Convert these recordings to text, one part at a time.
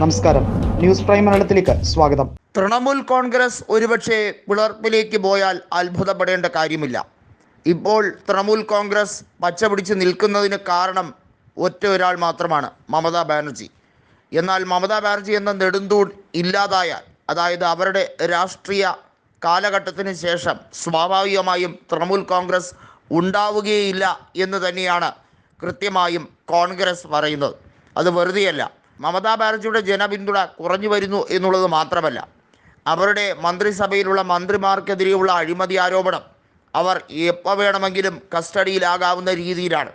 നമസ്കാരം. News prime മലയാളത്തിലേക്ക് സ്വാഗതം. തൃണമൂൽ കോൺഗ്രസ് ഒരുപക്ഷെ പിളർപ്പിലേക്ക് പോയാൽ അത്ഭുതപ്പെടേണ്ട കാര്യമില്ല. ഇപ്പോൾ തൃണമൂൽ കോൺഗ്രസ് പച്ചപിടിച്ച് നിൽക്കുന്നതിന് കാരണം ഒറ്റ ഒരാൾ മാത്രമാണ് മമതാ ബാനർജി. എന്നാൽ മമതാ ബാനർജി എന്ന നെടുന്തൂൺ ഇല്ലാതായാൽ അതായത് അവരുടെ രാഷ്ട്രീയ കാലഘട്ടത്തിന് ശേഷം സ്വാഭാവികമായും തൃണമൂൽ കോൺഗ്രസ് ഉണ്ടാവുകയില്ല എന്ന് തന്നെയാണ് കൃത്യമായും കോൺഗ്രസ് പറയുന്നത്. അത് വെറുതെയല്ല മമതാ ബാനർജിയുടെ ജനപിന്തുണ കുറഞ്ഞു വരുന്നു എന്നുള്ളത് മാത്രമല്ല അവരുടെ മന്ത്രിസഭയിലുള്ള മന്ത്രിമാർക്കെതിരെയുള്ള അഴിമതി ആരോപണം അവർ എപ്പോൾ വേണമെങ്കിലും കസ്റ്റഡിയിലാകാവുന്ന രീതിയിലാണ്.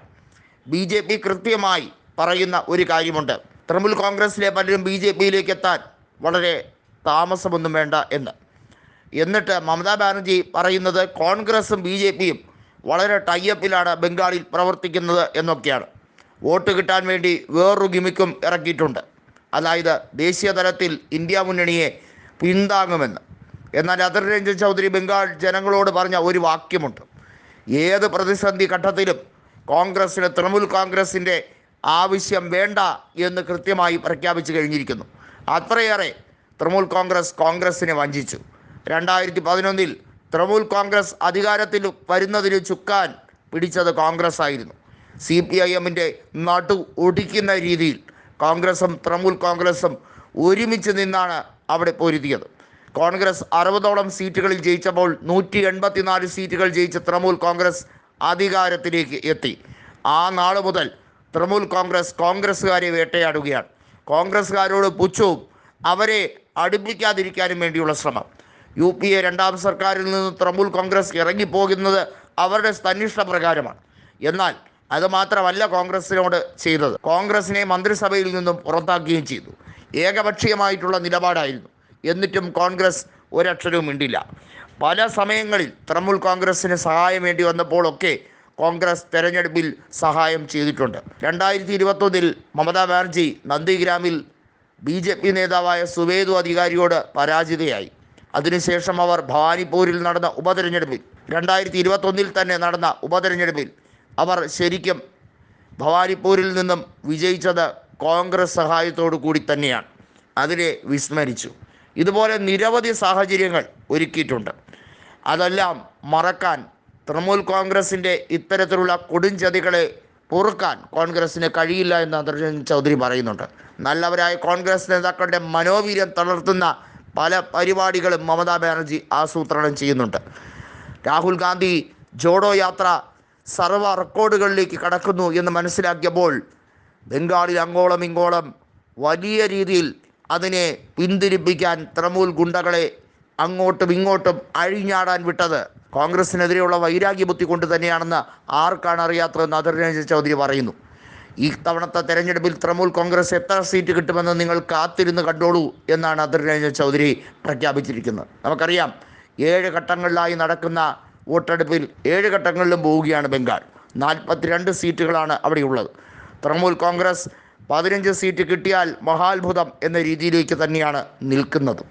ബി ജെ പി കൃത്യമായി പറയുന്ന ഒരു കാര്യമുണ്ട്. തൃണമൂൽ കോൺഗ്രസ്സിലെ പലരും ബി ജെ പിയിലേക്ക് എത്താൻ വളരെ താമസമൊന്നും വേണ്ട എന്ന്. എന്നിട്ട് മമതാ ബാനർജി പറയുന്നത് കോൺഗ്രസും ബി ജെ പിയും വളരെ ടൈയപ്പിലാണ് ബംഗാളിൽ പ്രവർത്തിക്കുന്നത് എന്നൊക്കെയാണ്. വോട്ട് കിട്ടാൻ വേണ്ടി വേറൊരു ഗിമിക്കും ഇറക്കിയിട്ടുണ്ട്. അതായത് ദേശീയ തലത്തിൽ ഇന്ത്യ മുന്നണിയെ പിന്താങ്ങുമെന്ന്. എന്നാൽ അതിർ രഞ്ജൻ ചൗധരി ബംഗാൾ ജനങ്ങളോട് പറഞ്ഞ ഒരു വാക്യമുണ്ട്. ഏത് പ്രതിസന്ധി ഘട്ടത്തിലും കോൺഗ്രസ്സിന് തൃണമൂൽ കോൺഗ്രസിന്റെ ആവശ്യം വേണ്ട എന്ന് കൃത്യമായി പ്രഖ്യാപിച്ചു കഴിഞ്ഞിരിക്കുന്നു. അത്രയേറെ തൃണമൂൽ കോൺഗ്രസ് കോൺഗ്രസിനെ വഞ്ചിച്ചു. രണ്ടായിരത്തി പതിനൊന്നിൽ തൃണമൂൽ കോൺഗ്രസ് അധികാരത്തിൽ വരുന്നതിന് ചുക്കാൻ പിടിച്ചത് കോൺഗ്രസ് ആയിരുന്നു. സി പി ഐ എമ്മിന്റെ നടു ഒടിക്കുന്ന രീതിയിൽ കോൺഗ്രസും തൃണമൂൽ കോൺഗ്രസും ഒരുമിച്ച് നിന്നാണ് അവിടെ പൊരുതിയത്. കോൺഗ്രസ് അറുപതോളം സീറ്റുകളിൽ ജയിച്ചപ്പോൾ നൂറ്റി എൺപത്തിനാല് സീറ്റുകൾ ജയിച്ച തൃണമൂൽ കോൺഗ്രസ് അധികാരത്തിലേക്ക് എത്തി. ആ നാൾ മുതൽ തൃണമൂൽ കോൺഗ്രസ് കോൺഗ്രസ്സുകാരെ വേട്ടയാടുകയാണ്. കോൺഗ്രസ്സുകാരോട് പുച്ഛവും അവരെ അടുപ്പിക്കാതിരിക്കാനും വേണ്ടിയുള്ള ശ്രമം. യു പി എ രണ്ടാം സർക്കാരിൽ നിന്ന് തൃണമൂൽ കോൺഗ്രസ് ഇറങ്ങിപ്പോകുന്നത് അവരുടെ തന്നിഷ്ട പ്രകാരമാണ്. എന്നാൽ അത് മാത്രമല്ല കോൺഗ്രസിനോട് ചെയ്തത്. കോൺഗ്രസിനെ മന്ത്രിസഭയിൽ നിന്നും പുറത്താക്കുകയും ചെയ്തു. ഏകപക്ഷീയമായിട്ടുള്ള നിലപാടായിരുന്നു. എന്നിട്ടും കോൺഗ്രസ് ഒരക്ഷരവും മിണ്ടില്ല. പല സമയങ്ങളിൽ തൃണമൂൽ കോൺഗ്രസിന് സഹായം വേണ്ടി വന്നപ്പോഴൊക്കെ കോൺഗ്രസ് തെരഞ്ഞെടുപ്പിൽ സഹായം ചെയ്തിട്ടുണ്ട്. രണ്ടായിരത്തി ഇരുപത്തൊന്നിൽ മമതാ ബാനർജി നന്ദിഗ്രാമിൽ ബി ജെ പി നേതാവായ സുവേദു അധികാരിയോട് പരാജിതയായി. അതിനുശേഷം അവർ ഭവാനിപ്പൂരിൽ നടന്ന ഉപതെരഞ്ഞെടുപ്പിൽ രണ്ടായിരത്തി ഇരുപത്തൊന്നിൽ തന്നെ നടന്ന ഉപതെരഞ്ഞെടുപ്പിൽ അവർ ശരിക്കും ഭവാനിപ്പൂരിൽ നിന്നും വിജയിച്ചത് കോൺഗ്രസ് സഹായത്തോടു കൂടി തന്നെയാണ്. അതിനെ വിസ്മരിച്ചു. ഇതുപോലെ നിരവധി സാഹചര്യങ്ങൾ ഒരുക്കിയിട്ടുണ്ട്. അതെല്ലാം മറക്കാൻ തൃണമൂൽ കോൺഗ്രസിന്റെ ഇത്തരത്തിലുള്ള കൊടുംചതികളെ പൊറുക്കാൻ കോൺഗ്രസ്സിന് കഴിയില്ല എന്ന് അന്തർജൻ ചൗധരി പറയുന്നുണ്ട്. നല്ലവരായ കോൺഗ്രസ് നേതാക്കളുടെ മനോവീര്യം തളർത്തുന്ന പല പരിപാടികളും മമതാ ബാനർജി ആസൂത്രണം ചെയ്യുന്നുണ്ട്. രാഹുൽ ഗാന്ധി ജോഡോ യാത്ര സർവ റെക്കോർഡുകളിലേക്ക് കടക്കുന്നു എന്ന് മനസ്സിലാക്കിയപ്പോൾ ബംഗാളിൽ അങ്ങോളം ഇങ്ങോളം വലിയ രീതിയിൽ അതിനെ പിന്തിരിപ്പിക്കാൻ തൃണമൂൽ ഗുണ്ടകളെ അങ്ങോട്ടും ഇങ്ങോട്ടും അഴിഞ്ഞാടാൻ വിട്ടത്. കോൺഗ്രസിനെതിരെയുള്ള വൈരാഗ്യ ബുദ്ധി കൊണ്ട് തന്നെയാണെന്ന് ആർക്കാണ് അറിയാത്തതെന്ന് അധർ രഞ്ജൻ ചൗധരി പറയുന്നു. ഈ തവണത്തെ തെരഞ്ഞെടുപ്പിൽ തൃണമൂൽ കോൺഗ്രസ് എത്ര സീറ്റ് കിട്ടുമെന്ന് നിങ്ങൾ കാത്തിരുന്ന് കണ്ടോളൂ എന്നാണ് അധർ രഞ്ജൻ ചൗധരി പ്രഖ്യാപിച്ചിരിക്കുന്നത്. നമുക്കറിയാം ഏഴ് ഘട്ടങ്ങളിലായി നടക്കുന്ന വോട്ടെടുപ്പിൽ ഏഴ് ഘട്ടങ്ങളിലും പോവുകയാണ് ബംഗാൾ. നാൽപ്പത്തിരണ്ട് സീറ്റുകളാണ് അവിടെയുള്ളത്. തൃണമൂൽ കോൺഗ്രസ് പതിനഞ്ച് സീറ്റ് കിട്ടിയാൽ മഹാത്ഭുതം എന്ന രീതിയിലേക്ക് തന്നെയാണ് നിൽക്കുന്നത്.